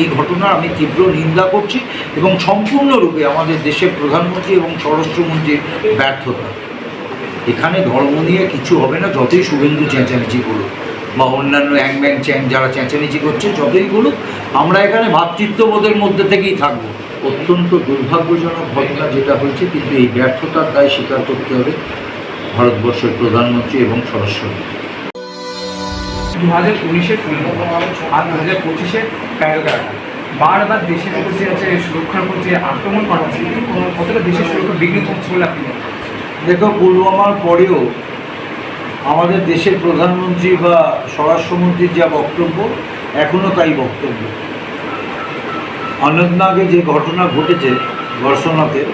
এই ঘটনার আমি তীব্র নিন্দা করছি এবং সম্পূর্ণরূপে আমাদের দেশের প্রধানমন্ত্রী এবং স্বরাষ্ট্রমন্ত্রীর ব্যর্থতা এখানে ধর্ম নিয়ে কিছু হবে না, যতই শুভেন্দু চেঁচামেচি করুক বা অন্যান্য অ্যাং ব্যাং চ্যাং যারা চেঁচামেচি করছে, যতই করুক আমরা এখানে ভ্রাতৃত্ববোধের মধ্যে থেকেই থাকব। অত্যন্ত দুর্ভাগ্যজনক ঘটনা যেটা হয়েছে, কিন্তু এই ব্যর্থতার দায় স্বীকার করতে হবে ভারতবর্ষের প্রধানমন্ত্রী এবং স্বরাষ্ট্রমন্ত্রী। দু হাজার উনিশের আর দু হাজার পঁচিশের প্যারোগ্রাফ বারবার দেশের উপর হচ্ছে সুরক্ষার উপর যে আক্রমণ করা হচ্ছে। কতটা দেশের সুরক্ষা বিঘ্নিত হচ্ছে বলে আপনি? দেখো, পুলওয়ামার পরেও আমাদের দেশের প্রধানমন্ত্রী বা স্বরাষ্ট্রমন্ত্রীর যা বক্তব্য এখনও তাই বক্তব্য। অনন্তনাগে যে ঘটনা ঘটেছে ঘর্ষণাতে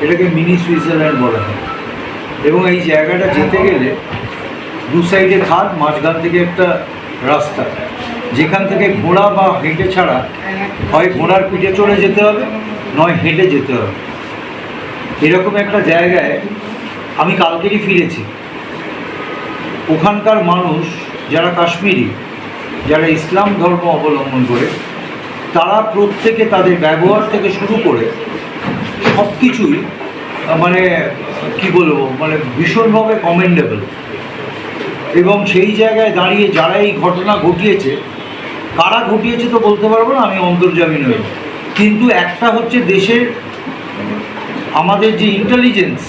এটাকে মিনি সুইজারল্যান্ড বলা হয়। এবং এই জায়গাটা যেতে গেলে দু সাইডে খাদ, মাঝখান থেকে একটা রাস্তা। যেখান থেকে ঘোড়া বা হেঁটে ছাড়া হয় ঘোড়ার পিঠে চড়ে যেতে হবে, নয় হেঁটে যেতে হবে। এরকম একটা জায়গায় আমি কালকেরই ফিরেছি। ওখানকার মানুষ যারা কাশ্মীরি, যারা ইসলাম ধর্ম অবলম্বন করে, তারা প্রত্যেকে তাদের ব্যবহার থেকে শুরু করে সব কিছুই মানে কি বলব মানে ভীষণভাবে কমেন্ডেবল এবং সেই জায়গায় দাঁড়িয়ে যারা এই ঘটনা ঘটিয়েছে কারা ঘটিয়েছে তো বলতে পারব না, আমি অন্তর্জামী নই কিন্তু একটা হচ্ছে দেশের আমাদের যে ইন্টেলিজেন্স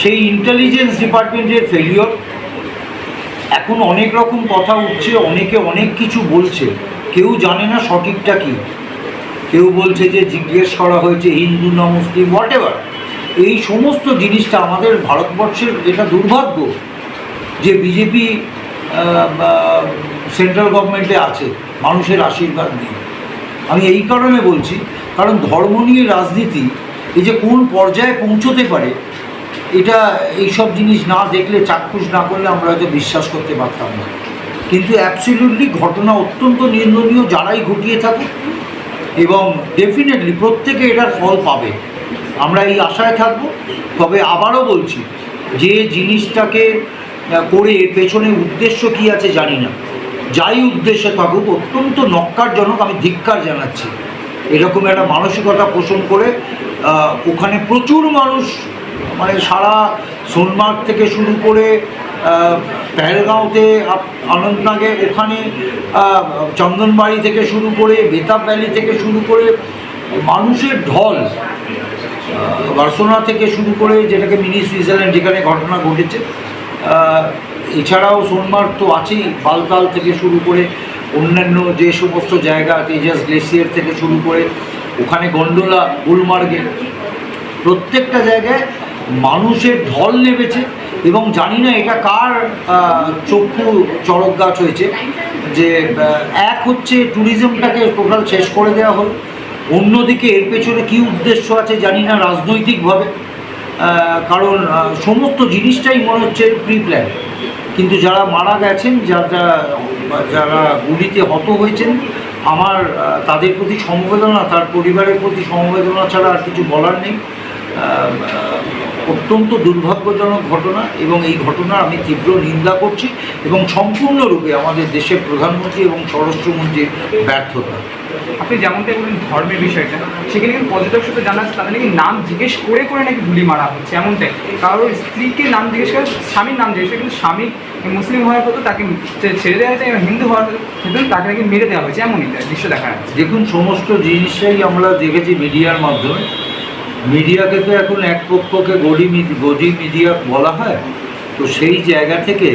সেই ইন্টেলিজেন্স ডিপার্টমেন্টের ফেলিওর এখন অনেক রকম কথা উঠছে, অনেকে অনেক কিছু বলছে, কেউ জানে না সঠিকটা কী। কেউ বলছে যে জিজ্ঞেস করা হয়েছে হিন্দু না মুসলিম হোয়াট এভার এই সমস্ত জিনিসটা আমাদের ভারতবর্ষের যেটা দুর্ভাগ্য যে বিজেপি সেন্ট্রাল গভর্নমেন্টে আছে। মানুষের আশীর্বাদ নিয়ে। আমি এই কারণে বলছি, কারণ ধর্ম নিয়ে রাজনীতি, এই যে কোন পর্যায়ে পৌঁছতে পারে, এটা এইসব জিনিস না দেখলে, চাক্ষুষ না করলে আমরা হয়তো বিশ্বাস করতে পারতাম না। কিন্তু অ্যাবসলিউটলি ঘটনা অত্যন্ত নিন্দনীয় যারাই ঘটিয়ে থাকে এবং ডেফিনেটলি প্রত্যেকে এটার ফল পাবে। আমরা এই আশায় থাকব, তবে আবারও বলছি, যে জিনিসটাকে করে পেছনে উদ্দেশ্য কী আছে জানি না। যাই উদ্দেশ্যে থাকুক, অত্যন্ত নক্কারজনক আমি ধিক্কার জানাচ্ছি। এরকম একটা মানসিকতা পোষণ করে ওখানে প্রচুর মানুষ মানে সারা সোনমার্গ থেকে শুরু করে পেহেলগাঁওতে অনন্তনাগে ওখানে চন্দনবাড়ি থেকে শুরু করে, বেতাব ভ্যালি থেকে শুরু করে, মানুষের ঢল বার্সোনা থেকে শুরু করে, যেটাকে মিনি সুইজারল্যান্ড যেখানে ঘটনা ঘটেছে এছাড়াও সোনমার্গ তো আছেই, বালতাল থেকে শুরু করে অন্যান্য যে সমস্ত জায়গা তেজাস গ্লেসিয়ার থেকে শুরু করে ওখানে গন্ডোলা গুলমার্গে প্রত্যেকটা জায়গায় মানুষের ঢল নেমেছে এবং জানি না এটা কার চক্ষু চড়ক গাছ হয়েছে, যে এক হচ্ছে ট্যুরিজমটাকে টোটাল শেষ করে দেওয়া হলো, অন্যদিকে এর পেছনে কী উদ্দেশ্য আছে জানি না রাজনৈতিকভাবে কারণ সমস্ত জিনিসটাই মনে হচ্ছে প্রি প্ল্যান কিন্তু যারা মারা গেছেন, যারা যারা গুলিতে হত হয়েছেন, আমার তাদের প্রতি সমবেদনা, তার পরিবারের প্রতি সমবেদনা ছাড়া আর কিছু বলার নেই। অত্যন্ত দুর্ভাগ্যজনক ঘটনা এবং এই ঘটনা আমি তীব্র নিন্দা করছি এবং সম্পূর্ণরূপে আমাদের দেশের প্রধানমন্ত্রী এবং স্বরাষ্ট্রমন্ত্রীর ব্যর্থতা। আপনি যেমনটাই বলেন ধর্মের বিষয়টা, সেখানে কিন্তু পর্যটক সাথে জানা যাচ্ছে তাদের নাকি নাম জিজ্ঞেস করে করে নাকি গুলি মারা হচ্ছে, এমনটাই। কারোর স্ত্রীকে নাম জিজ্ঞেস করে, স্বামীর নাম জিজ্ঞেস করে, কিন্তু স্বামী মুসলিম হওয়ার কথা তাকে ছেড়ে দেওয়া হয়েছে এবং হিন্দু হওয়ার ক্ষেত্রে তাকে নাকি মেরে দেওয়া হয়েছে, এমনই দৃশ্য দেখা যাচ্ছে। দেখুন, সমস্ত জিনিসটাই আমরা দেখেছি মিডিয়ার মাধ্যমে। মিডিয়াকে তো এখন এক পক্ষকে গদি গদি মিডিয়া বলা হয়, তো সেই জায়গা থেকে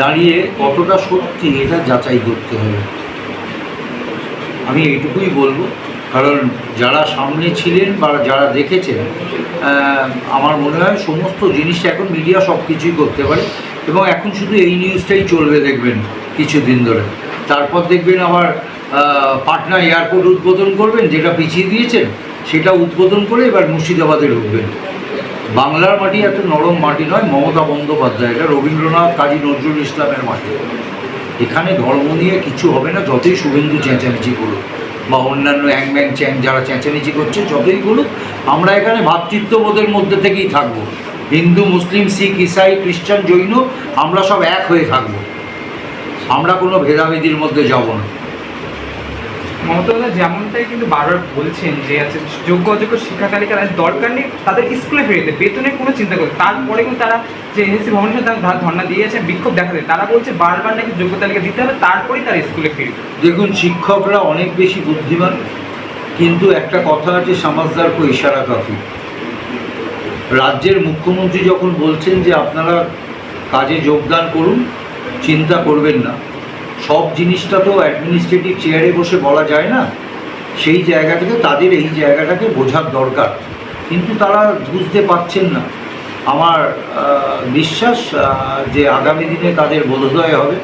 দাঁড়িয়ে কতটা সত্যি এটা যাচাই করতে হবে। আমি এইটুকুই বলব কারণ যারা সামনে ছিলেন বা যারা দেখেছেন আমার মনে হয় সমস্ত জিনিসটা এখন মিডিয়া সব কিছুই করতে পারে এবং এখন শুধু এই নিউজটাই চলবে দেখবেন কিছুদিন ধরে। তারপর দেখবেন আহ, পাটনা এয়ারপোর্ট উদ্বোধন করবেন যেটা পিছিয়ে দিয়েছেন সেটা উদ্বোধন করে এবার মুর্শিদাবাদে ঢুকবেন। বাংলার মাটি এত নরম মাটি নয় মমতা বন্দ্যোপাধ্যায় এটা রবীন্দ্রনাথ কাজী নজরুল ইসলামের মাটি। এখানে ধর্ম নিয়ে কিছু হবে না, যতই শুভেন্দু চেঁচামেচি করুক বা অন্যান্য অ্যাং ব্যাং চ্যাং যারা চেঁচামেচি করছে, যতই করুক আমরা এখানে ভ্রাতৃত্ববোধের মধ্যে থেকেই থাকব। হিন্দু, মুসলিম, শিখ, ইসাই, খ্রিস্টান, জৈন, আমরা সব এক হয়ে থাকব। আমরা কোনো ভেদাভেদির মধ্যে যাব না। মমতা যেমনটাই কিন্তু বারবার বলছেন যে আছে যোগ্য অযোগ্য শিক্ষা তালিকা দরকার নেই, তাদের স্কুলে ফিরে বেতনের কোনো চিন্তা করে তারপরে কিন্তু তারা যে এনএসসি ভবনের তারা ধর্ণা দিয়েছে, বিক্ষোভ দেখা দেখাতে। তারা বলছে বারবার নাকি যোগ্য তালিকা দিতে হবে, তারপরেই তারা স্কুলে ফিরবে। দেখুন, শিক্ষকরা অনেক বেশি বুদ্ধিমান, কিন্তু একটা কথা আছে, সমাজদার কো ইশারা কাফি। রাজ্যের মুখ্যমন্ত্রী যখন বলছেন যে আপনারা কাজে যোগদান করুন, চিন্তা করবেন না। সব জিনিসটা তো অ্যাডমিনিস্ট্রেটিভ চেয়ারে বসে বলা যায় না। সেই জায়গা থেকে তাদের এই জায়গাটাকে বোঝার দরকার। কিন্তু তারা বুঝতে পারছেন না। আমার বিশ্বাস যে আগামী দিনে তাদের বোধোদয় হবে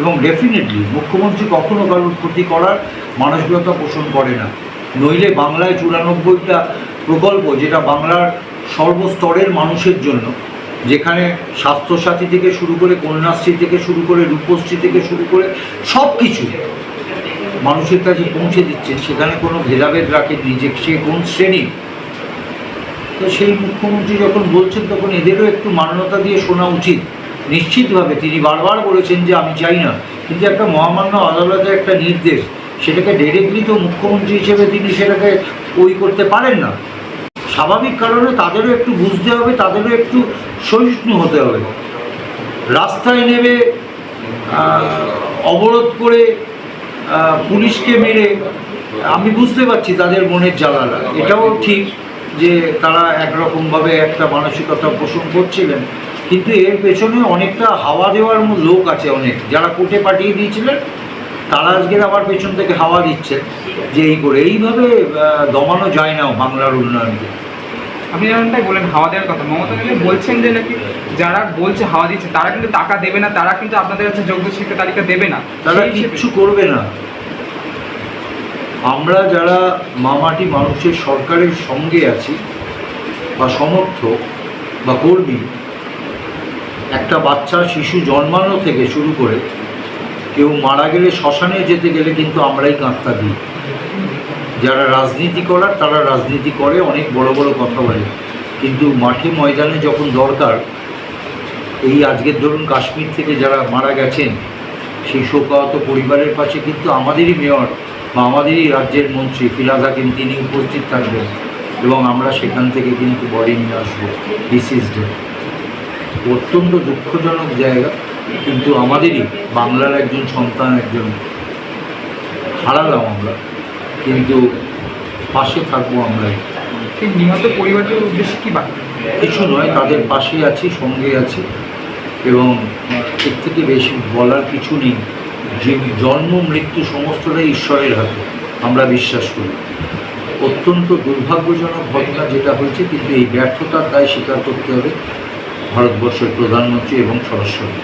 এবং ডেফিনেটলি মুখ্যমন্ত্রী কখনো কারোর ক্ষতি করার মানসিকতা পোষণ করে না। নইলে বাংলায় চুরানব্বইটা প্রকল্প, যেটা বাংলার সর্বস্তরের মানুষের জন্য, যেখানে স্বাস্থ্যসাথী থেকে শুরু করে কন্যাশ্রী থেকে শুরু করে রূপশ্রী থেকে শুরু করে সব কিছু মানুষের কাছে পৌঁছে দিচ্ছেন। সেখানে কোনো ভেদাভেদ রাখেননি যে সে কোন শ্রেণি তো সেই মুখ্যমন্ত্রী যখন বলছেন, তখন এদেরও একটু মান্যতা দিয়ে শোনা উচিত। নিশ্চিতভাবে তিনি বারবার বলেছেন যে, আমি চাই না। কিন্তু একটা মহামান্য আদালতের একটা নির্দেশ, সেটাকে ডিরেক্টলি তো মুখ্যমন্ত্রী হিসেবে তিনি সেটাকে ওই করতে পারেন না। স্বাভাবিক কারণে তাদেরও একটু বুঝতে হবে, তাদেরও একটু সহিষ্ণু হতে হবে। রাস্তায় নেমে অবরোধ করে পুলিশকে মেরে, আমি বুঝতে পারছি তাদের মনের জ্বালাটা। এটাও ঠিক। যে তারা একরকমভাবে একটা মানসিকতা পোষণ করছিলেন কিন্তু এর পেছনে অনেকটা হাওয়া দেওয়ার লোক আছে অনেক। যারা কোর্টে পাঠিয়ে দিয়েছিলেন তারা আজকের আবার পেছন থেকে হাওয়া দিচ্ছে যে এই করে। এইভাবে দমানো যায় না বাংলার উন্নয়নকে। আপনি যেমনটাই বলেন হাওয়া দেওয়ার কথা। মমতা ব্যানার্জি বলছেন যে নাকি যারা বলছে হাওয়া দিচ্ছে তারা কিন্তু টাকা দেবে না তারা কিন্তু আপনাদের কাছে যোগ্য শিক্ষা তালিকা দেবে না। তারা কিচ্ছু করবে না। আমরা যারা মামাটি মানুষের সরকারের সঙ্গে আছি, বা সমর্থক, বা কর্মী, একটা বাচ্চা, শিশু জন্মানো থেকে শুরু করে কেউ মারা গেলে শ্মশানে যেতে গেলে কিন্তু আমরাই কাঁত্তা দিই। যারা রাজনীতি করার, তারা রাজনীতি করে, অনেক বড় বড় কথা বলে। কিন্তু মাঠে ময়দানে যখন দরকার, এই আজকের ধরুন কাশ্মীর থেকে যারা মারা গেছেন, সেই শোকাহত পরিবারের পাশে কিন্তু আমাদেরই মেয়র আমাদেরই রাজ্যের মন্ত্রী ফিরাদ হাকিম তিনি উপস্থিত থাকবেন এবং আমরা সেখান থেকে কিন্তু বডি নিয়ে আসব। ডিসিজডে অত্যন্ত দুঃখজনক জায়গা কিন্তু আমাদেরই বাংলার একজন সন্তান একজন হারালাম আমরা কিন্তু পাশে থাকব আমরা। সেই নিহত পরিবারটির উদ্দেশ্যে কি বার্তা? কিছু নয় তাদের পাশে আছি সঙ্গে আছি এবং এর থেকে বেশি বলার কিছু নেই। যে জন্ম, মৃত্যু সমস্তটাই ঈশ্বরের হাতে, আমরা বিশ্বাস করি। অত্যন্ত দুর্ভাগ্যজনক ঘটনা যেটা হয়েছে, কিন্তু এই ব্যর্থতার দায় স্বীকার করতে হবে ভারতবর্ষের প্রধানমন্ত্রী এবং সরস্বতী